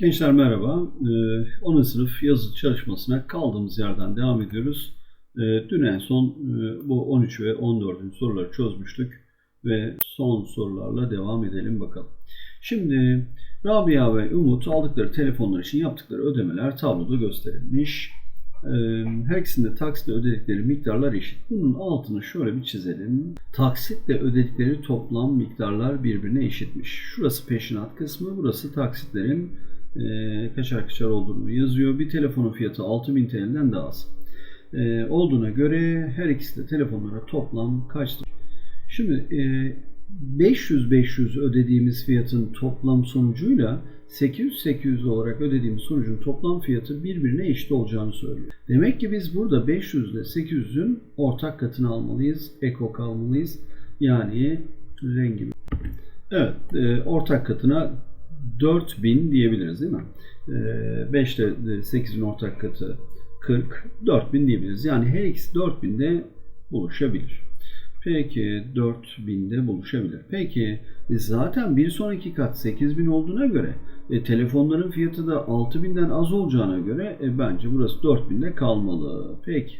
Gençler merhaba. Ee, 10. sınıf yazı çalışmasına kaldığımız yerden devam ediyoruz. Ee, dün en son e, bu 13 ve 14. soruları çözmüştük ve son sorularla devam edelim bakalım. Şimdi Rabia ve Umut aldıkları telefonlar için yaptıkları ödemeler tabloda gösterilmiş. Ee, Her ikisinde taksitle ödedikleri miktarlar eşit. Bunun altını şöyle bir çizelim. Taksitle ödedikleri toplam miktarlar birbirine eşitmiş. Şurası peşinat kısmı, burası taksitlerin e, kaçar kaçar olduğunu yazıyor. Bir telefonun fiyatı 6000 TL'den daha az. E, olduğuna göre her ikisi de telefonlara toplam kaçtır? Şimdi e, 500-500 ödediğimiz fiyatın toplam sonucuyla 800-800 olarak ödediğimiz sonucun toplam fiyatı birbirine eşit olacağını söylüyor. Demek ki biz burada 500 ile 800'ün ortak katını almalıyız. Ekok almalıyız. Yani rengi. Evet, e, ortak katına 4000 diyebiliriz değil mi? E, 5 ile 8'in ortak katı 40, 4000 diyebiliriz. Yani her ikisi 4000'de buluşabilir. Peki 4000'de buluşabilir. Peki e, zaten bir sonraki kat 8000 olduğuna göre e, telefonların fiyatı da 6000'den az olacağına göre e, bence burası 4000'de kalmalı. Peki.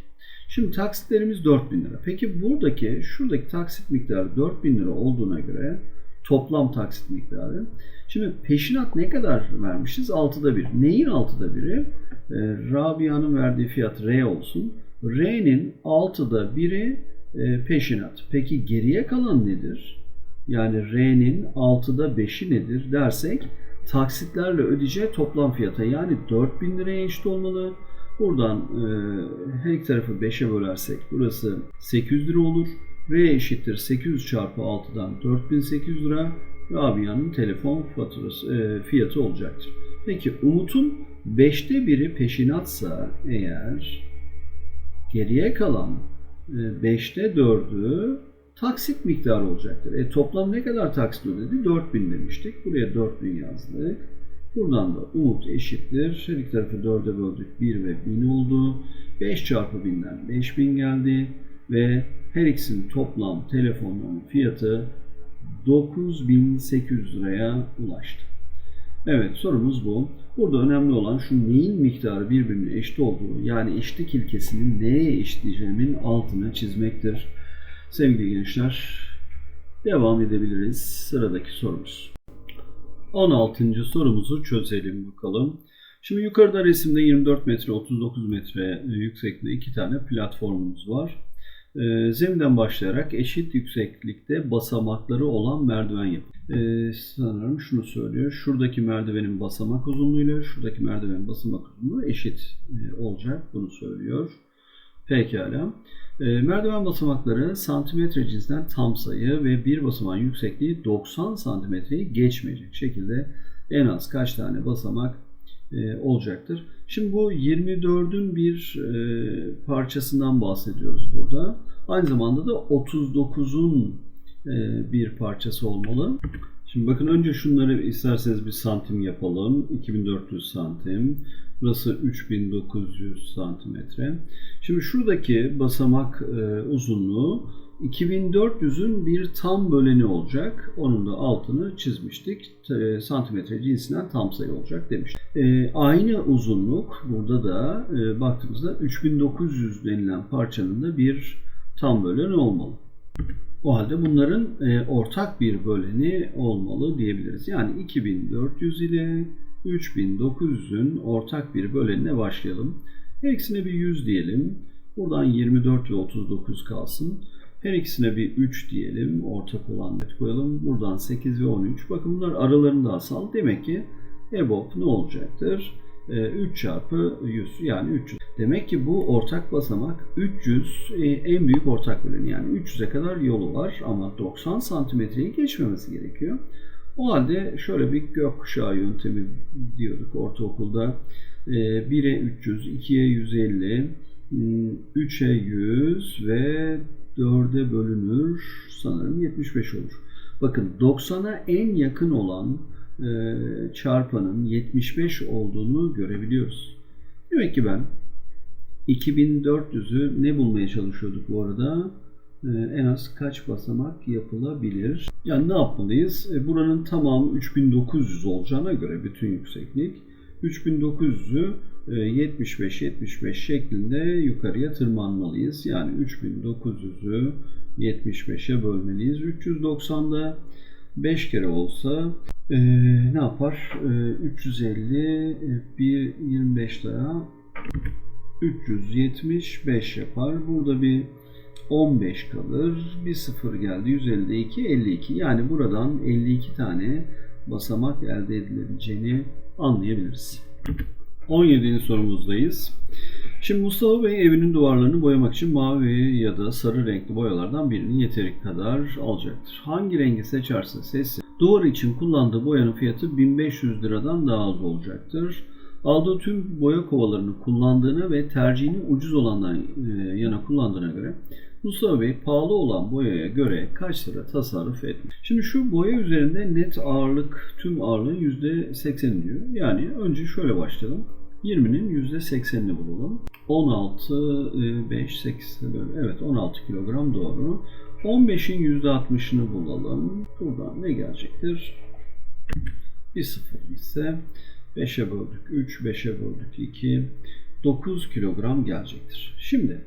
Şimdi taksitlerimiz 4000 lira. Peki buradaki şuradaki taksit miktarı 4000 lira olduğuna göre toplam taksit miktarı. Şimdi peşinat ne kadar vermişiz? 6'da 1. Neyin 6'da 1'i? E, Rabia'nın verdiği fiyat R olsun. R'nin 6'da 1'i e, peşinat. Peki geriye kalan nedir? Yani R'nin 6'da 5'i nedir dersek taksitlerle ödeyeceği toplam fiyata yani 4000 liraya eşit olmalı. Buradan e, her iki tarafı 5'e bölersek burası 800 lira olur. R eşittir 800 çarpı 6'dan 4800 lira Rabia'nın telefon faturası e, fiyatı olacaktır. Peki Umut'un 5'te 1'i peşinatsa eğer geriye kalan 5'te 4'ü taksit miktarı olacaktır. E toplam ne kadar taksit ödedi? 4000 demiştik. Buraya 4000 yazdık. Buradan da umut eşittir. Her iki tarafı 4'e böldük. 1 ve 1000 oldu. 5 çarpı 1000'den 5000 geldi. Ve her ikisinin toplam telefonların fiyatı 9800 liraya ulaştı. Evet sorumuz bu. Burada önemli olan şu neyin miktarı birbirine eşit olduğu yani eşitlik ilkesinin neye eşitleyeceğimin altını çizmektir. Sevgili gençler devam edebiliriz. Sıradaki sorumuz. 16. sorumuzu çözelim bakalım. Şimdi yukarıda resimde 24 metre 39 metre yüksekliğinde iki tane platformumuz var. Ee, zeminden başlayarak eşit yükseklikte basamakları olan merdiven yapıyor. Ee, sanırım şunu söylüyor. Şuradaki merdivenin basamak uzunluğuyla şuradaki merdivenin basamak uzunluğu eşit e, olacak. Bunu söylüyor. Pekala. E, merdiven basamakları santimetre cinsinden tam sayı ve bir basamağın yüksekliği 90 santimetreyi geçmeyecek şekilde en az kaç tane basamak e, olacaktır. Şimdi bu 24'ün bir e, parçasından bahsediyoruz burada. Aynı zamanda da 39'un e, bir parçası olmalı. Şimdi bakın önce şunları isterseniz bir santim yapalım. 2400 santim. Burası 3900 santimetre. Şimdi şuradaki basamak uzunluğu 2400'ün bir tam böleni olacak. Onun da altını çizmiştik. E, santimetre cinsinden tam sayı olacak demiştik. E, aynı uzunluk burada da e, baktığımızda 3900 denilen parçanın da bir tam böleni olmalı. O halde bunların e, ortak bir böleni olmalı diyebiliriz. Yani 2400 ile 3900'ün ortak bir bölenine başlayalım. Her ikisine bir 100 diyelim. Buradan 24 ve 39 kalsın. Her ikisine bir 3 diyelim. Ortak olan koyalım. Buradan 8 ve 13. Bakın bunlar aralarında asal. Demek ki EBOB ne olacaktır? 3 çarpı 100 yani 300. Demek ki bu ortak basamak 300 e, en büyük ortak böleni yani 300'e kadar yolu var ama 90 santimetreyi geçmemesi gerekiyor. O halde şöyle bir gökkuşağı yöntemi diyorduk ortaokulda. 1'e 300, 2'ye 150, 3'e 100 ve 4'e bölünür sanırım 75 olur. Bakın 90'a en yakın olan e, çarpanın 75 olduğunu görebiliyoruz. Demek ki ben 2400'ü ne bulmaya çalışıyorduk bu arada? e, en az kaç basamak yapılabilir? Yani ne yapmalıyız? E, buranın tamamı 3900 olacağına göre bütün yükseklik 3900'ü 75-75 şeklinde yukarıya tırmanmalıyız. Yani 3900'ü 75'e bölmeliyiz. 390'da 5 kere olsa e, ne yapar? E, 350 e, bir 25 daha 375 yapar. Burada bir 15 kalır. Bir sıfır geldi. 152, 52. Yani buradan 52 tane basamak elde edilebileceğini anlayabiliriz. 17. sorumuzdayız. Şimdi Mustafa Bey evinin duvarlarını boyamak için mavi ya da sarı renkli boyalardan birini yeteri kadar alacaktır. Hangi rengi seçerse seçsin duvar için kullandığı boyanın fiyatı 1500 liradan daha az olacaktır. Aldığı tüm boya kovalarını kullandığına ve tercihini ucuz olandan e, yana kullandığına göre Mustafa Bey pahalı olan boyaya göre kaç lira tasarruf etmiş? Şimdi şu boya üzerinde net ağırlık tüm ağırlığın %80 diyor. Yani önce şöyle başlayalım. 20'nin %80'ini bulalım. 16, 5, 8, evet 16 kilogram doğru. 15'in %60'ını bulalım. Buradan ne gelecektir? Bir sıfır ise 5'e böldük 3, 5'e böldük 2, 9 kilogram gelecektir. Şimdi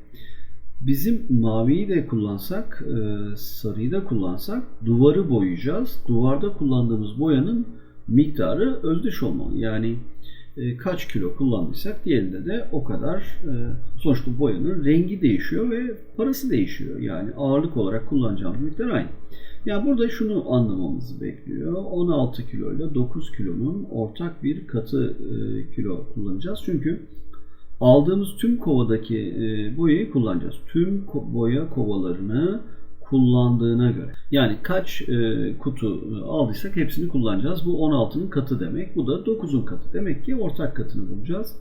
bizim maviyi de kullansak, e, sarıyı da kullansak duvarı boyayacağız. Duvarda kullandığımız boyanın miktarı özdeş olmalı. Yani e, kaç kilo kullandıysak diğerinde de o kadar e, sonuçta boyanın rengi değişiyor ve parası değişiyor. Yani ağırlık olarak kullanacağımız miktar aynı. Yani burada şunu anlamamızı bekliyor. 16 kilo ile 9 kilonun ortak bir katı e, kilo kullanacağız. Çünkü aldığımız tüm kovadaki e, boyayı kullanacağız. Tüm boya kovalarını kullandığına göre. Yani kaç e, kutu aldıysak hepsini kullanacağız. Bu 16'nın katı demek. Bu da 9'un katı. Demek ki ortak katını bulacağız.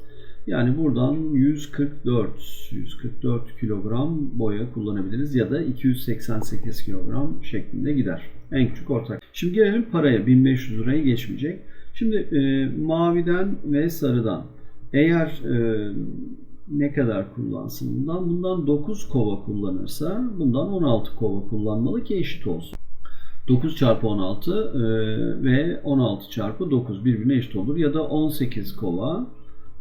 Yani buradan 144 144 kilogram boya kullanabiliriz ya da 288 kilogram şeklinde gider. En küçük ortak. Şimdi gelelim paraya 1500 liraya geçmeyecek. Şimdi e, maviden ve sarıdan eğer e, ne kadar kullansın bundan? Bundan 9 kova kullanırsa bundan 16 kova kullanmalı ki eşit olsun. 9 çarpı 16 e, ve 16 çarpı 9 birbirine eşit olur. Ya da 18 kova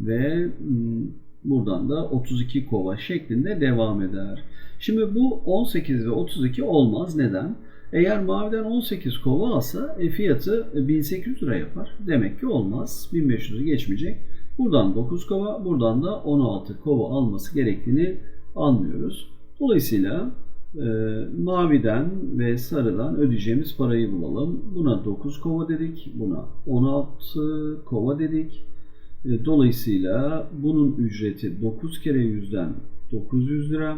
ve hmm, buradan da 32 kova şeklinde devam eder. Şimdi bu 18 ve 32 olmaz. Neden? Eğer maviden 18 kova alsa e, fiyatı 1800 lira yapar. Demek ki olmaz. 1500'ü geçmeyecek. Buradan 9 kova, buradan da 16 kova alması gerektiğini anlıyoruz. Dolayısıyla e, maviden ve sarıdan ödeyeceğimiz parayı bulalım. Buna 9 kova dedik, buna 16 kova dedik. E, dolayısıyla bunun ücreti 9 kere 100'den 900 lira.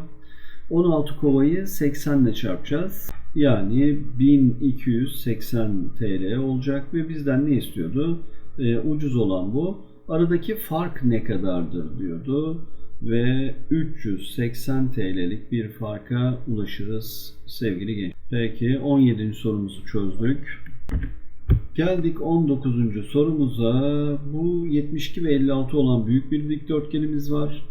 16 kovayı 80 ile çarpacağız. Yani 1280 TL olacak ve bizden ne istiyordu? E, ucuz olan bu. Aradaki fark ne kadardır diyordu ve 380 TL'lik bir farka ulaşırız sevgili genç. Peki 17. sorumuzu çözdük. Geldik 19. sorumuza. Bu 72 ve 56 olan büyük bir dikdörtgenimiz var.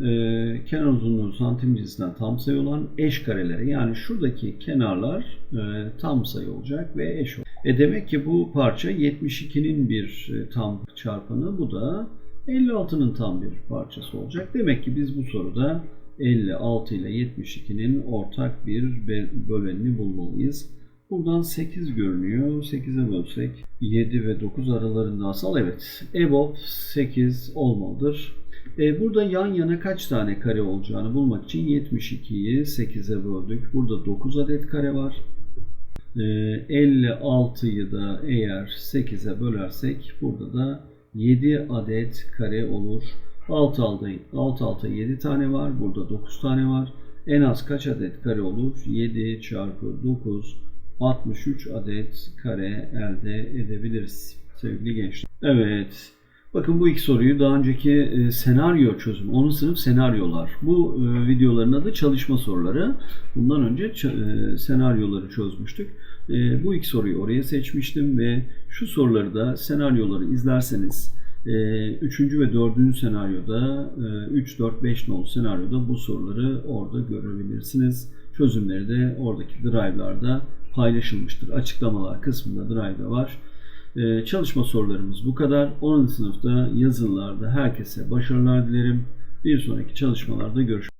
Ee, kenar uzunluğu santim cinsinden tam sayı olan eş karelere yani şuradaki kenarlar e, tam sayı olacak ve eş olacak. E demek ki bu parça 72'nin bir e, tam çarpanı bu da 56'nın tam bir parçası olacak. Demek ki biz bu soruda 56 ile 72'nin ortak bir bölenini bulmalıyız. Buradan 8 görünüyor. 8'e bölsek 7 ve 9 aralarında asal evet. EBOB 8 olmalıdır. E, burada yan yana kaç tane kare olacağını bulmak için 72'yi 8'e böldük. Burada 9 adet kare var. 56'yı ee, da eğer 8'e bölersek burada da 7 adet kare olur. Alt alta, alt alta 7 tane var. Burada 9 tane var. En az kaç adet kare olur? 7 çarpı 9 63 adet kare elde edebiliriz sevgili gençler. Evet. Bakın bu iki soruyu daha önceki e, senaryo çözümü, 10. sınıf senaryolar. Bu e, videoların adı çalışma soruları. Bundan önce e, senaryoları çözmüştük. E, bu iki soruyu oraya seçmiştim ve şu soruları da senaryoları izlerseniz e, üçüncü ve dördüncü senaryoda e, 3, 4, 5 nol senaryoda bu soruları orada görebilirsiniz. Çözümleri de oradaki drive'larda paylaşılmıştır. Açıklamalar kısmında drive'da var. Ee, çalışma sorularımız bu kadar. 10. sınıfta yazılarda herkese başarılar dilerim. Bir sonraki çalışmalarda görüşmek